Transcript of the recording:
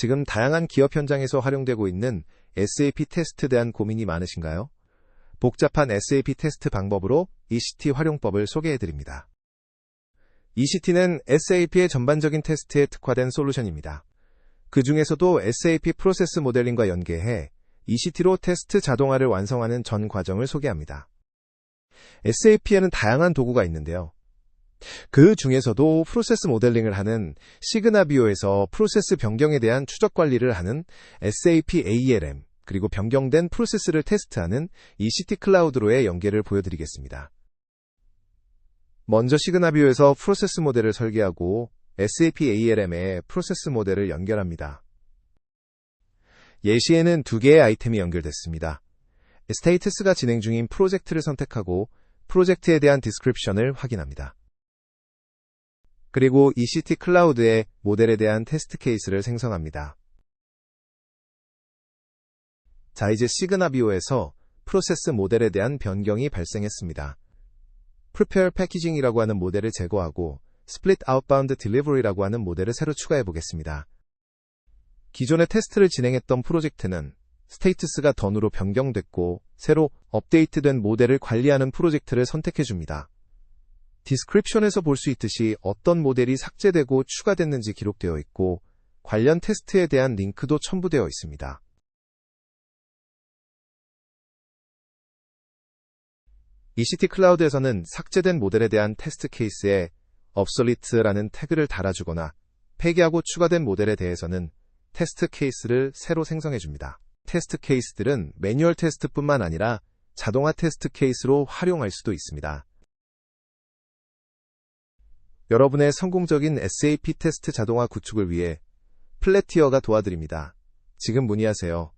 지금 다양한 기업 현장에서 활용되고 있는 SAP 테스트에 대한 고민이 많으신가요? 복잡한 SAP 테스트 방법으로 ECT 활용법을 소개해드립니다. ECT는 SAP의 전반적인 테스트에 특화된 솔루션입니다. 그 중에서도 SAP 프로세스 모델링과 연계해 ECT로 테스트 자동화를 완성하는 전 과정을 소개합니다. SAP에는 다양한 도구가 있는데요. 그 중에서도 프로세스 모델링을 하는 시그나비오에서 프로세스 변경에 대한 추적 관리를 하는 SAP ALM, 그리고 변경된 프로세스를 테스트하는 ECT 클라우드로의 연계를 보여드리겠습니다. 먼저 시그나비오에서 프로세스 모델을 설계하고 SAP ALM에 프로세스 모델을 연결합니다. 예시에는 두 개의 아이템이 연결됐습니다. 스테이트스가 진행 중인 프로젝트를 선택하고 프로젝트에 대한 디스크립션을 확인합니다. 그리고 ECT 클라우드에 모델에 대한 테스트 케이스를 생성합니다. 자, 이제 시그나비오에서 프로세스 모델에 대한 변경이 발생했습니다. Prepare Packaging이라고 하는 모델을 제거하고 Split Outbound Delivery라고 하는 모델을 새로 추가해 보겠습니다. 기존의 테스트를 진행했던 프로젝트는 스테이트스가 던으로 변경됐고 새로 업데이트된 모델을 관리하는 프로젝트를 선택해 줍니다. 디스크립션에서 볼 수 있듯이 어떤 모델이 삭제되고 추가됐는지 기록되어 있고 관련 테스트에 대한 링크도 첨부되어 있습니다. ECT 클라우드에서는 삭제된 모델에 대한 테스트 케이스에 obsolete라는 태그를 달아주거나 폐기하고 추가된 모델에 대해서는 테스트 케이스를 새로 생성해 줍니다. 테스트 케이스들은 매뉴얼 테스트뿐만 아니라 자동화 테스트 케이스로 활용할 수도 있습니다. 여러분의 성공적인 SAP 테스트 자동화 구축을 위해 플래티어가 도와드립니다. 지금 문의하세요.